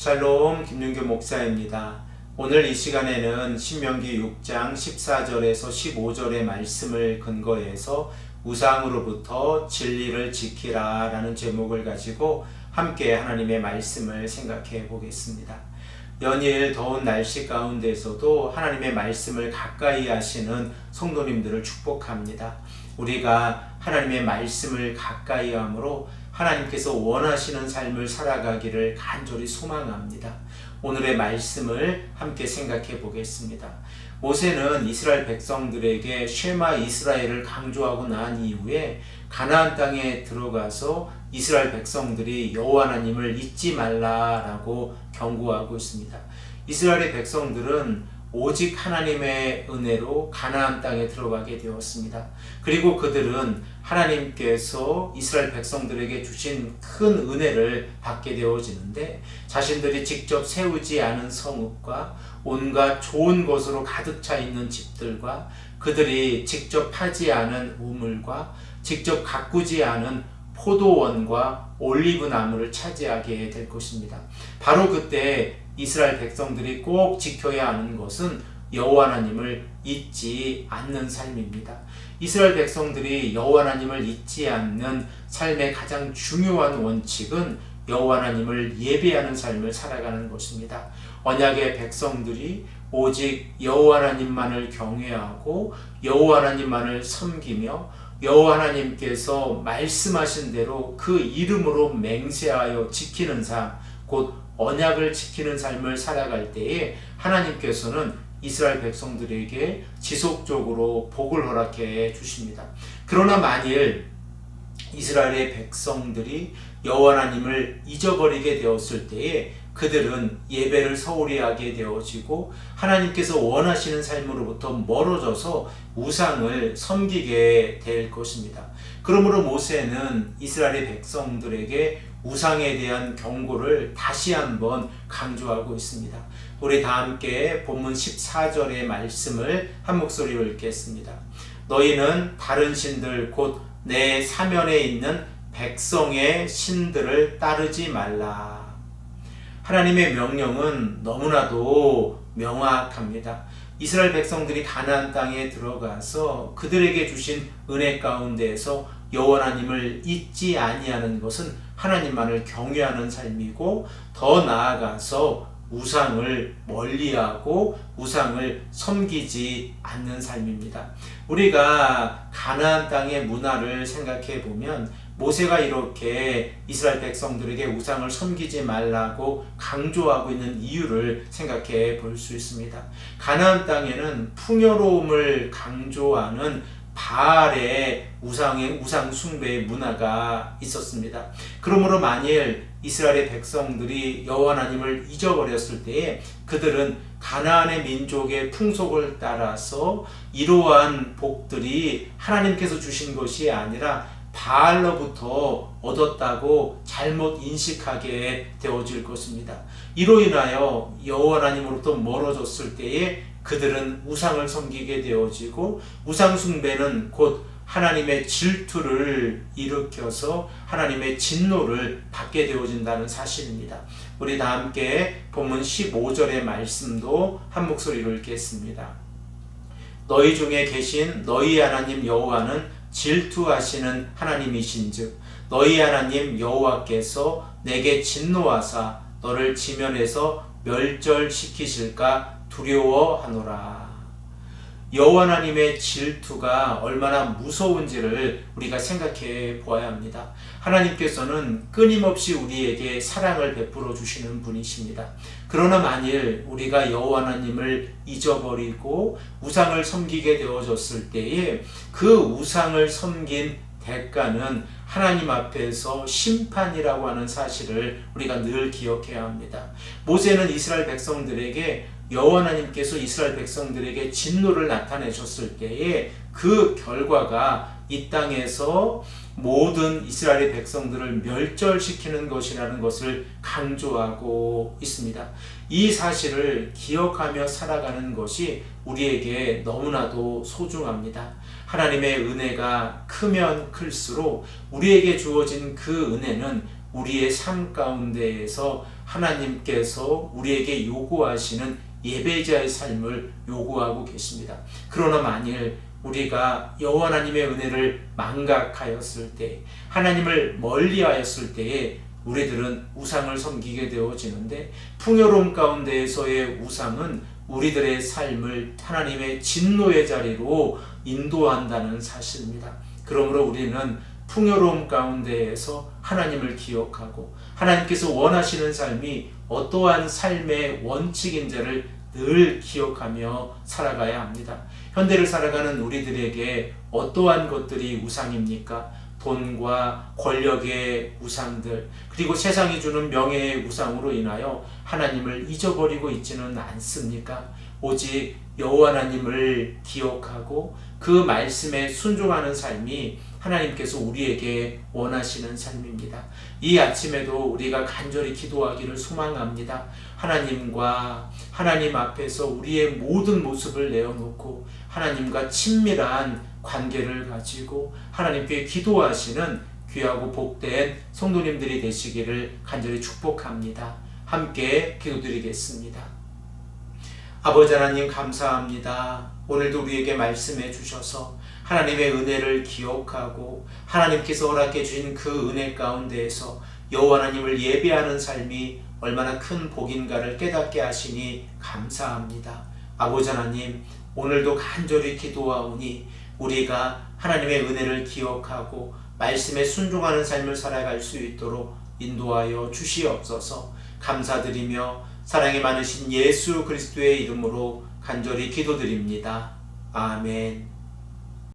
샬롬 김윤교 목사입니다. 오늘 이 시간에는 신명기 6장 14절에서 15절의 말씀을 근거해서 우상으로부터 진리를 지키라 라는 제목을 가지고 함께 하나님의 말씀을 생각해 보겠습니다. 연일 더운 날씨 가운데서도 하나님의 말씀을 가까이 하시는 성도님들을 축복합니다. 우리가 하나님의 말씀을 가까이 함으로 하나님께서 원하시는 삶을 살아가기를 간절히 소망합니다. 오늘의 말씀을 함께 생각해 보겠습니다. 모세는 이스라엘 백성들에게 쉐마 이스라엘을 강조하고 난 이후에 가나안 땅에 들어가서 이스라엘 백성들이 여호와 하나님을 잊지 말라라고 경고하고 있습니다. 이스라엘의 백성들은 오직 하나님의 은혜로 가나안 땅에 들어가게 되었습니다. 그리고 그들은 하나님께서 이스라엘 백성들에게 주신 큰 은혜를 받게 되어지는데 자신들이 직접 세우지 않은 성읍과 온갖 좋은 것으로 가득 차 있는 집들과 그들이 직접 하지 않은 우물과 직접 가꾸지 않은 포도원과 올리브 나무를 차지하게 될 것입니다. 바로 그때 이스라엘 백성들이 꼭 지켜야 하는 것은 여호와 하나님을 잊지 않는 삶입니다. 이스라엘 백성들이 여호와 하나님을 잊지 않는 삶의 가장 중요한 원칙은 여호와 하나님을 예배하는 삶을 살아가는 것입니다. 언약의 백성들이 오직 여호와 하나님만을 경외하고 여호와 하나님만을 섬기며 여호와 하나님께서 말씀하신 대로 그 이름으로 맹세하여 지키는 삶, 곧 언약을 지키는 삶을 살아갈 때에 하나님께서는 이스라엘 백성들에게 지속적으로 복을 허락해 주십니다. 그러나 만일 이스라엘의 백성들이 여호와 하나님을 잊어버리게 되었을 때에 그들은 예배를 소홀히 하게 되어지고 하나님께서 원하시는 삶으로부터 멀어져서 우상을 섬기게 될 것입니다. 그러므로 모세는 이스라엘의 백성들에게 우상에 대한 경고를 다시 한번 강조하고 있습니다. 우리 다 함께 본문 14절의 말씀을 한 목소리로 읽겠습니다. 너희는 다른 신들 곧 내 사면에 있는 백성의 신들을 따르지 말라. 하나님의 명령은 너무나도 명확합니다. 이스라엘 백성들이 가나안 땅에 들어가서 그들에게 주신 은혜 가운데에서 여호와 하나님을 잊지 아니하는 것은 하나님만을 경외하는 삶이고 더 나아가서 우상을 멀리하고 우상을 섬기지 않는 삶입니다. 우리가 가나안 땅의 문화를 생각해 보면 모세가 이렇게 이스라엘 백성들에게 우상을 섬기지 말라고 강조하고 있는 이유를 생각해 볼 수 있습니다. 가나안 땅에는 풍요로움을 강조하는 바알의 우상의 우상 숭배의 문화가 있었습니다. 그러므로 만일 이스라엘의 백성들이 여호와 하나님을 잊어버렸을 때에 그들은 가나안의 민족의 풍속을 따라서 이러한 복들이 하나님께서 주신 것이 아니라 바알로부터 얻었다고 잘못 인식하게 되어질 것입니다. 이로 인하여 여호와 하나님으로부터 멀어졌을 때에 그들은 우상을 섬기게 되어지고 우상 숭배는 곧 하나님의 질투를 일으켜서 하나님의 진노를 받게 되어진다는 사실입니다. 우리 다 함께 본문 15절의 말씀도 한 목소리로 읽겠습니다. 너희 중에 계신 너희 하나님 여호와는 질투하시는 하나님이신즉 너희 하나님 여호와께서 내게 진노하사 너를 지면에서 멸절시키실까 두려워하노라. 여호와 하나님의 질투가 얼마나 무서운지를 우리가 생각해 보아야 합니다. 하나님께서는 끊임없이 우리에게 사랑을 베풀어 주시는 분이십니다. 그러나 만일 우리가 여호와 하나님을 잊어버리고 우상을 섬기게 되어졌을 때에 그 우상을 섬긴 대가는 하나님 앞에서 심판이라고 하는 사실을 우리가 늘 기억해야 합니다. 모세는 이스라엘 백성들에게 여호와 하나님께서 이스라엘 백성들에게 진노를 나타내셨을 때에 그 결과가 이 땅에서 모든 이스라엘의 백성들을 멸절시키는 것이라는 것을 강조하고 있습니다. 이 사실을 기억하며 살아가는 것이 우리에게 너무나도 소중합니다. 하나님의 은혜가 크면 클수록 우리에게 주어진 그 은혜는 우리의 삶 가운데에서 하나님께서 우리에게 요구하시는 예배자의 삶을 요구하고 계십니다. 그러나 만일 우리가 여호와 하나님의 은혜를 망각하였을 때, 하나님을 멀리하였을 때에 우리들은 우상을 섬기게 되어지는데 풍요로움 가운데에서의 우상은 우리들의 삶을 하나님의 진노의 자리로 인도한다는 사실입니다. 그러므로 우리는 풍요로움 가운데에서 하나님을 기억하고 하나님께서 원하시는 삶이 어떠한 삶의 원칙인지를 늘 기억하며 살아가야 합니다. 현대를 살아가는 우리들에게 어떠한 것들이 우상입니까? 돈과 권력의 우상들, 그리고 세상이 주는 명예의 우상으로 인하여 하나님을 잊어버리고 있지는 않습니까? 오직 여호와 하나님을 기억하고 그 말씀에 순종하는 삶이 하나님께서 우리에게 원하시는 삶입니다. 이 아침에도 우리가 간절히 기도하기를 소망합니다. 하나님과 하나님 앞에서 우리의 모든 모습을 내어놓고 하나님과 친밀한 관계를 가지고 하나님께 기도하시는 귀하고 복된 성도님들이 되시기를 간절히 축복합니다. 함께 기도드리겠습니다. 아버지 하나님 감사합니다. 오늘도 우리에게 말씀해 주셔서 하나님의 은혜를 기억하고 하나님께서 허락해 주신 그 은혜 가운데에서 여호와 하나님을 예배하는 삶이 얼마나 큰 복인가를 깨닫게 하시니 감사합니다. 아버지 하나님 오늘도 간절히 기도하오니 우리가 하나님의 은혜를 기억하고 말씀에 순종하는 삶을 살아갈 수 있도록 인도하여 주시옵소서 감사드리며 사랑이 많으신 예수 그리스도의 이름으로 간절히 기도드립니다. 아멘.